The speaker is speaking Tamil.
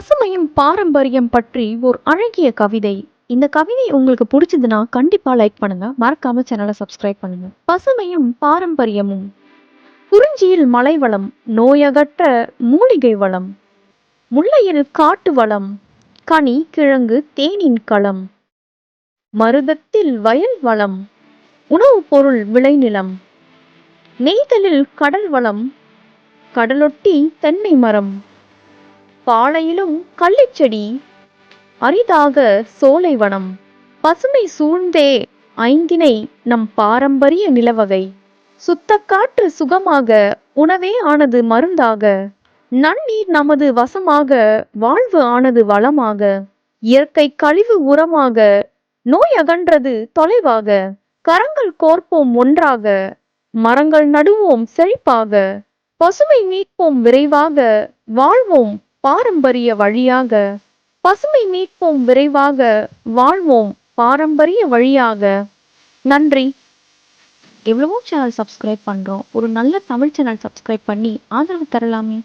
பசுமையும் பாரம்பரியம் பற்றி ஒரு அழகிய கவிதை. இந்த கவிதை உங்களுக்கு பிடிச்சதுன்னா கண்டிப்பா லைக் பண்ணுங்க. மறக்காம சேனலை சப்ஸ்கிரைப் பண்ணுங்க. பசுமையும் பாரம்பரியமும். குறிஞ்சியில் மலை வளம் நோயகற்ற மூலிகை வளம். முல்லையில் காட்டு வளம் கனி கிழங்கு தேனின் களம். மருதத்தில் வயல் வளம் உணவுப் பொருள் விளைநிலம் நெய்தலில் கடல் வளம் கடலொட்டி தென்னை மரம். பாலையிலும் கள்ளிச்செடி. அரிதாக சோலைவனம். பசுமை சூழ்ந்தே ஐந்தினை நம் பாரம்பரிய நிலவகை. சுத்த காற்று சுகமாக உணவே ஆனது மருந்தாக. நன்னீர் நமது வசமாக வாழ்வு ஆனது வளமாக. இயற்கை கழிவு உரமாக நோய் அகன்றது தொலைவாக. கரங்கள் கோர்ப்போம் ஒன்றாக மரங்கள் நடுவோம் செழிப்பாக. பசுமை மீட்போம் விரைவாக வாழ்வோம் பாரம்பரிய வழியாக பசுமை மீட்போம் விரைவாக வாழ்வோம் பாரம்பரிய வழியாக. நன்றி. எவ்வளவோ சேனல் சப்ஸ்கிரைப் பண்றோம். ஒரு நல்ல தமிழ் சேனல் சப்ஸ்கிரைப் பண்ணி ஆதரவு தரலாமே.